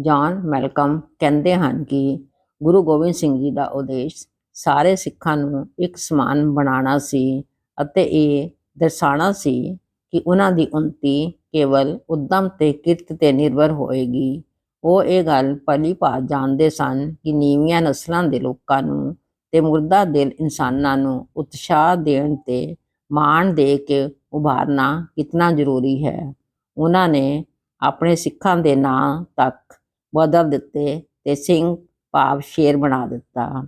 John Malcolm ਕਹਿੰਦੇ ਹਨ ਕਿ ਗੁਰੂ ਗੋਬਿੰਦ ਸਿੰਘ ਜੀ ਦਾ ਉਦੇਸ਼ ਸਾਰੇ ਸਿੱਖਾਂ ਨੂੰ ਇੱਕ ਸਮਾਨ ਬਣਾਉਣਾ ਸੀ ਅਤੇ ਇਹ ਦਰਸਾਉਣਾ ਸੀ ਕਿ ਉਹਨਾਂ ਦੀ ਉન્નਤੀ ਕੇਵਲ ਉਦਮ ਤੇ ਕਿਰਤ ਤੇ ਨਿਰਭਰ ਹੋਏਗੀ। ਉਹ ਇਹ ਗੱਲ ਭਲੀ ਭਾਤ ਜਾਣਦੇ ਸਨ ਕਿ ਨੀਵੀਆਂ ਨਸਲਾਂ ਦੇ ਲੋਕਾਂ ਨੂੰ ਤੇ ਮੁਰਦਾ ਦਿਲ ਇਨਸਾਨਾਂ ਨੂੰ ਉਤਸ਼ਾਹ ਦੇਣ ਤੇ ਮਾਣ ਦੇ ਕੇ ਉਭਾਰਨਾ ਕਿਤਨਾ ਜ਼ਰੂਰੀ ਹੈ। ਉਹਨਾਂ ਨੇ ਆਪਣੇ ਸਿੱਖਾਂ ਦੇ ਨਾਂ ਤੱਕ ਬਦਲ ਦਿੱਤੇ ਤੇ ਸਿੰਘ ਭਾਵ ਸ਼ੇਰ ਬਣਾ ਦਿੱਤਾ।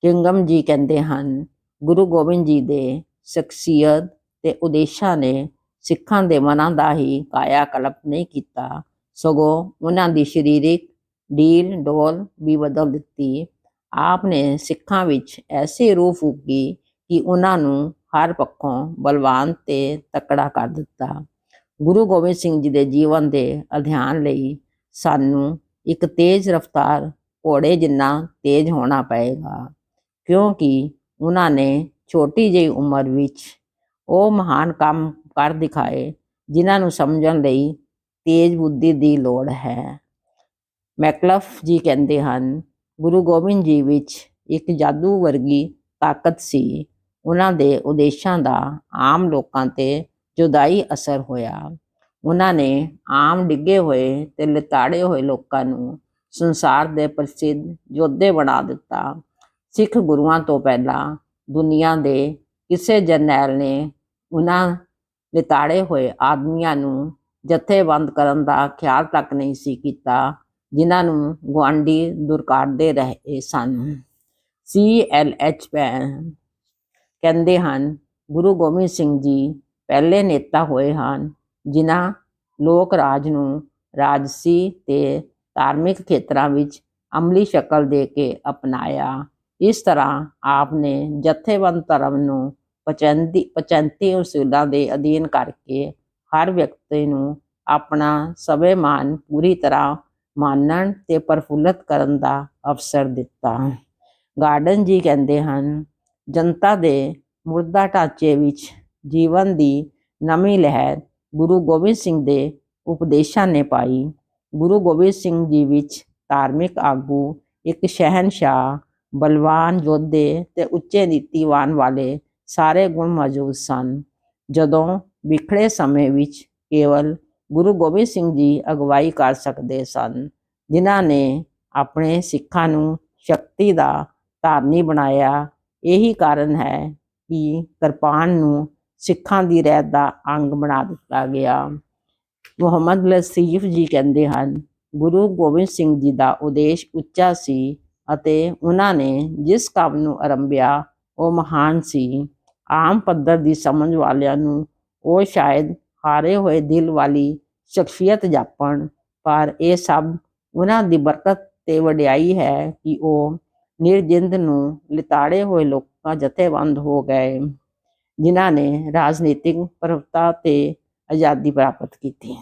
ਕਿੰਗਮ ਜੀ ਕਹਿੰਦੇ ਹਨ, ਗੁਰੂ ਗੋਬਿੰਦ ਜੀ ਦੇ ਸ਼ਖਸੀਅਤ ਤੇ ਉਦੇਸ਼ਾਂ ਨੇ ਸਿੱਖਾਂ ਦੇ ਮਨਾਂ ਦਾ ਹੀ ਕਾਇਆ ਕਲਪ ਨਹੀਂ ਕੀਤਾ। ਸਗੋਂ ਉਹਨਾਂ ਦੀ ਸਰੀਰਿਕ ਡੀਲ ਡੋਲ ਵੀ ਬਦਲ ਦਿੱਤੀ। ਆਪ ਨੇ ਸਿੱਖਾਂ ਵਿੱਚ ਐਸੀ ਰੂਹ ਫੂਕੀ ਕਿ ਉਹਨਾਂ ਨੂੰ ਹਰ ਪੱਖੋਂ ਬਲਵਾਨ ਤੇ ਤਕੜਾ ਕਰ ਦਿੱਤਾ। ਗੁਰੂ ਗੋਬਿੰਦ ਸਿੰਘ ਜੀ ਦੇ ਜੀਵਨ ਦੇ ਅਧਿਐਨ ਲਈ ਸਾਨੂੰ ਇੱਕ ਤੇਜ਼ ਰਫ਼ਤਾਰ ਘੋੜੇ ਜਿੰਨਾ ਤੇਜ਼ ਹੋਣਾ ਪਏਗਾ, ਕਿਉਂਕਿ ਉਹਨਾਂ ਨੇ ਛੋਟੀ ਜਿਹੀ ਉਮਰ ਵਿੱਚ ਉਹ ਮਹਾਨ ਕੰਮ ਕਰ ਦਿਖਾਏ, ਜਿਨ੍ਹਾਂ ਨੂੰ ਸਮਝਣ ਲਈ ਤੇਜ਼ ਬੁੱਧੀ ਦੀ ਲੋੜ ਹੈ। ਮੈਕਲਫ ਜੀ ਕਹਿੰਦੇ ਹਨ, ਗੁਰੂ ਗੋਬਿੰਦ ਜੀ ਵਿੱਚ ਇੱਕ ਜਾਦੂ ਵਰਗੀ ਤਾਕਤ ਸੀ। ਉਹਨਾਂ ਦੇ ਉਦੇਸ਼ਾਂ ਦਾ ਆਮ ਲੋਕਾਂ ਤੇ ਜੁਦਾਈ ਅਸਰ ਹੋਇਆ। ਉਹਨਾਂ ਨੇ ਆਮ ਡਿੱਗੇ ਹੋਏ ਤੇ ਲਿਤਾੜੇ ਹੋਏ ਲੋਕਾਂ ਨੂੰ ਸੰਸਾਰ ਦੇ ਪ੍ਰਸਿੱਧ ਯੋਧੇ ਬਣਾ ਦਿੱਤਾ। ਸਿੱਖ ਗੁਰੂਆਂ ਤੋਂ ਪਹਿਲਾਂ ਦੁਨੀਆ ਦੇ ਕਿਸੇ ਜਰਨੈਲ ਨੇ ਉਹਨਾਂ ਲਿਤਾੜੇ ਹੋਏ ਆਦਮੀਆਂ ਨੂੰ ਜਥੇਬੰਦ ਕਰਨ ਦਾ ਖਿਆਲ ਤੱਕ ਨਹੀਂ ਸੀ ਕੀਤਾ, ਜਿਨ੍ਹਾਂ ਨੂੰ ਗੁਆਂਢੀ ਦੁਰਕਾਰਦੇ ਰਹੇ ਸਨ। ਸੀ ਐਲ ਐਚ ਪੈਨ ਕਹਿੰਦੇ ਹਨ, ਗੁਰੂ ਗੋਬਿੰਦ ਸਿੰਘ ਜੀ ਪਹਿਲੇ ਨੇਤਾ ਹੋਏ ਹਨ। ਜਿਨ੍ਹਾਂ ਲੋਕ ਰਾਜ ਨੂੰ ਰਾਜਸੀ ਤੇ ਧਾਰਮਿਕ ਖੇਤਰਾਂ ਵਿੱਚ ਅਮਲੀ ਸ਼ਕਲ ਦੇ ਕੇ ਅਪਣਾਇਆ, ਇਸ ਤਰ੍ਹਾਂ ਆਪ ਨੇ ਜਥੇਬੰਦ ਧਰਮ ਨੂੰ ਪਚੰਦੀ, ਪਚੰਤੀ ਉਸੂਲਾਂ ਦੇ ਅਧੀਨ ਕਰਕੇ ਹਰ ਵਿਅਕਤੀ ਨੂੰ ਆਪਣਾ ਸਵੈਮਾਨ ਪੂਰੀ ਤਰ੍ਹਾਂ ਮਾਨਣ ਤੇ ਪ੍ਰਫੁੱਲਤ ਕਰਨ ਦਾ ਅਵਸਰ ਦਿੱਤਾ। ਗਾਰਡਨ ਜੀ ਕਹਿੰਦੇ ਹਨ, ਜਨਤਾ ਦੇ ਮੁਰਦਾ ਢਾਂਚੇ ਵਿੱਚ ਜੀਵਨ ਦੀ ਨਵੀਂ ਲਹਿਰ ਗੁਰੂ ਗੋਬਿੰਦ ਸਿੰਘ ਦੇ ਉਪਦੇਸ਼ਾਂ ਨੇ ਪਾਈ। ਗੁਰੂ ਗੋਬਿੰਦ ਸਿੰਘ ਜੀ ਵਿੱਚ ਧਾਰਮਿਕ ਆਗੂ, ਇੱਕ ਸ਼ਹਿਨशाह ਬਲਵਾਨ ਯੋਧੇ ਤੇ ਉੱਚੇ ਨੀਤੀਵਾਨ ਵਾਲੇ ਸਾਰੇ ਗੁਣ ਮੌਜੂਦ ਸਨ। ਜਦੋਂ ਵਿਖੜੇ ਸਮੇਂ ਵਿੱਚ ਕੇਵਲ ਗੁਰੂ ਗੋਬਿੰਦ ਸਿੰਘ ਜੀ ਅਗਵਾਈ ਕਰ ਸਕਦੇ ਸਨ, ਜਿਨ੍ਹਾਂ ਨੇ ਆਪਣੇ ਸਿੱਖਾਂ ਨੂੰ ਸ਼ਕਤੀ ਦਾ ਧਾਰਨੀ ਬਣਾਇਆ, ਇਹੀ ਕਾਰਨ ਹੈ ਕਿ ਕਿਰਪਾਨ ਨੂੰ ਸਿੱਖਾਂ ਦੀ ਰਹਿਤ ਦਾ ਅੰਗ ਬਣਾ ਦਿੱਤਾ ਗਿਆ। ਮੁਹੰਮਦ ਲਸੀਫ ਜੀ ਕਹਿੰਦੇ ਹਨ, ਗੁਰੂ ਗੋਬਿੰਦ ਸਿੰਘ ਜੀ ਦਾ ਉਦੇਸ਼ ਉੱਚਾ ਸੀ ਅਤੇ ਉਹਨਾਂ ਨੇ ਜਿਸ ਕੰਮ ਨੂੰ ਆਰੰਭਿਆ ਉਹ ਮਹਾਨ ਸੀ। ਆਮ ਪੱਧਰ ਦੀ ਸਮਝ ਵਾਲਿਆਂ ਨੂੰ ਉਹ ਸ਼ਾਇਦ ਹਾਰੇ ਹੋਏ ਦਿਲ ਵਾਲੀ ਸ਼ਖਸੀਅਤ ਜਾਪਣ, ਪਰ ਇਹ ਸਭ ਉਹਨਾਂ ਦੀ ਬਰਕਤ ਤੇ ਵਡਿਆਈ ਹੈ ਕਿ ਉਹ ਨਿਰਜਿੰਦ ਨੂੰ ਲਿਤਾੜੇ ਹੋਏ ਲੋਕਾਂ ਜਥੇਬੰਦ ਹੋ ਗਏ। ਜਿਨ੍ਹਾਂ ਨੇ ਰਾਜਨੀਤਿਕ ਪ੍ਰਭਤਾ ਤੇ ਆਜ਼ਾਦੀ ਪ੍ਰਾਪਤ ਕੀਤੀ।